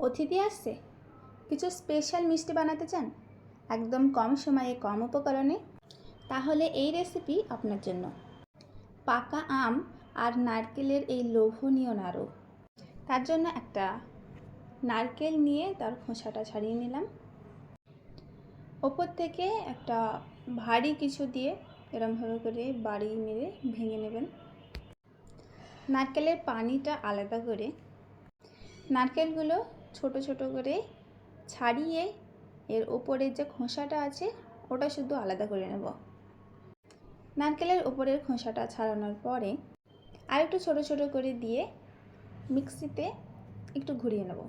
অতিথি আসছে? কিছু স্পেশাল মিষ্টি বানাতে চান? একদম কম সময়ে, কম উপকরণে? তাহলে এই রেসিপি আপনার জন্য। পাকা আম আর নারকেলের এই লোভনীয় নাড়ু। তার জন্য একটা নারকেল নিয়ে তার খোসাটা ছাড়িয়ে নিলাম। ওপর থেকে একটা ভারী কিছু দিয়ে এরমভাবে করে বাড়ি মেরে ভেঙে নেবেন। নারকেলের পানিটা আলাদা করে। নারকেলগুলো ছোট ছোট করে ছাড়িয়ে এর ওপরের যে খোসাটা আছে, ওটা শুধু আলাদা করে নেব। নারকেলের ওপরের খোসাটা ছাড়ানোর পরে আরেকটু ছোট ছোট করে দিয়ে মিক্সিতে একটু ঘুরিয়ে নেব।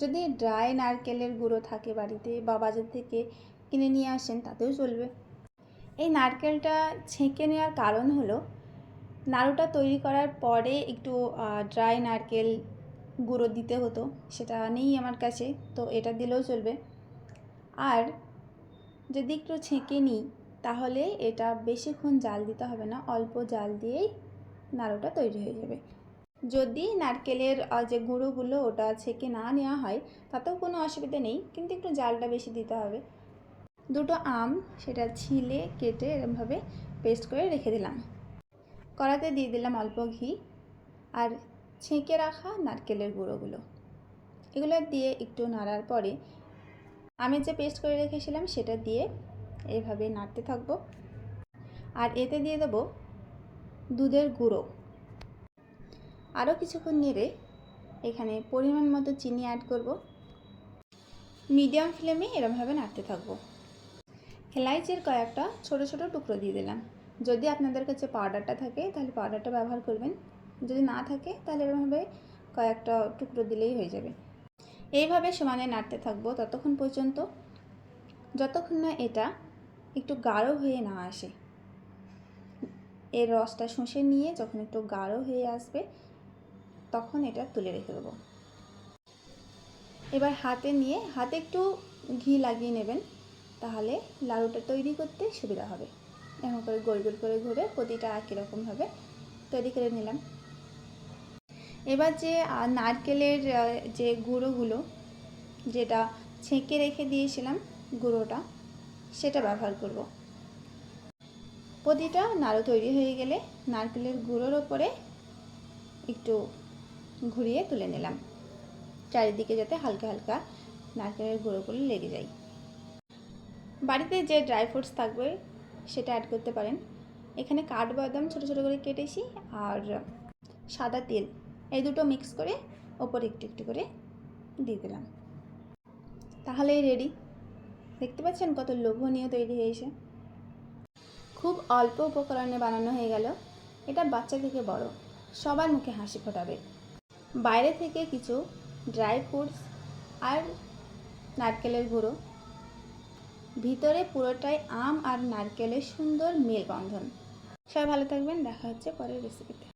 যদি ড্রাই নারকেলের গুঁড়ো থাকে বাড়িতে বা বাজার থেকে কিনে নিয়ে আসেন, তাতেও চলবে। এই নারকেলটা ছেঁকে নেওয়ার কারণ হলো, নাড়ুটা তৈরি করার পরে একটু ড্রাই নারকেল গুঁড়ো দিতে হতো, সেটা নেই আমার কাছে, তো এটা দিলেও চলবে। আর যদি একটু ছেঁকে নিই, তাহলে এটা বেশিক্ষণ জাল দিতে হবে না, অল্প জাল দিয়েই নাড়ুটা তৈরি হয়ে যাবে। যদি নারকেলের যে গুঁড়োগুলো ওটা ছেঁকে না নেওয়া হয়, তাতেও কোনো অসুবিধা নেই, কিন্তু একটু জালটা বেশি দিতে হবে। দুটো আম সেটা ছিলে, কেটে এরমভাবে পেস্ট করে রেখে দিলাম। কড়াতে দিয়ে দিলাম অল্প ঘি, আর ছেঁকে রাখা নারকেলের গুঁড়োগুলো। এগুলো দিয়ে একটু নাড়ার পরে আমি যে পেস্ট করে রেখেছিলাম সেটা দিয়ে এভাবে নাড়তে থাকব। আর এতে দিয়ে দেবো দুধের গুঁড়ো। আরও কিছুক্ষণ নেড়ে এখানে পরিমাণ মতো চিনি অ্যাড করব। মিডিয়াম ফ্লেমে এরমভাবে নাড়তে থাকব। এলাইচের কয়েকটা ছোট ছোট টুকরো দিয়ে দিলাম। যদি আপনাদের কাছে পাউডারটা থাকে তাহলে পাউডারটা ব্যবহার করবেন। যদি না থাকে, তাহলে এরমভাবে কয়েকটা টুকরো দিলেই হয়ে যাবে। এইভাবে সমানে নাড়তে থাকব ততক্ষণ পর্যন্ত, যতক্ষণ না এটা একটু গাঢ় হয়ে না আসে। এর রসটা শুষে নিয়ে যখন একটু গাঢ় হয়ে আসবে, তখন এটা তুলে রেখে দেবো। এবার হাতে নিয়ে, হাতে একটু ঘি লাগিয়ে নেবেন, তাহলে লাড়ুটা তৈরি করতে সুবিধা হবে। এমন করে গোল গোল করে ঘুরে প্রতিটা একই রকমভাবে তৈরি করে নিলাম। এবার যে নারকেলের যে গুঁড়োগুলো, যেটা ছেঁকে রেখে দিয়েছিলাম গুঁড়োটা, সেটা ব্যবহার করব। প্রতিটা নাড়ু তৈরি হয়ে গেলে নারকেলের গুঁড়োর ওপরে একটু ঘুরিয়ে তুলে নিলাম। চারিদিকে যাতে হালকা হালকা নারকেলের গুঁড়োগুলো লেগে যায়। বাড়িতে যে ড্রাই ফ্রুটস থাকবে, সেটা অ্যাড করতে পারেন। এখানে কাঠবাদাম ছোটো ছোটো করে কেটেছি আর সাদা তেল এই দুটো মিক্স করে ওপরে একটু একটু করে দিয়ে দিলাম। তাহলেই রেডি দেখতে পাচ্ছেন কত লোভনীয় তৈরি হয়েছে। খুব অল্প উপকরণে বানানো হয়ে গেল। এটা বাচ্চা থেকে বড়। সবার মুখে হাসি ফোটাবে। বাইরে থেকে কিছু ড্রাই ফ্রুটস আর নারকেলের গুঁড়ো। ভিতরে পুরোটাই আম আর নারকেলের সুন্দর মেলবন্ধন সবাই ভালো থাকবেন। দেখা হচ্ছে পরের রেসিপিতে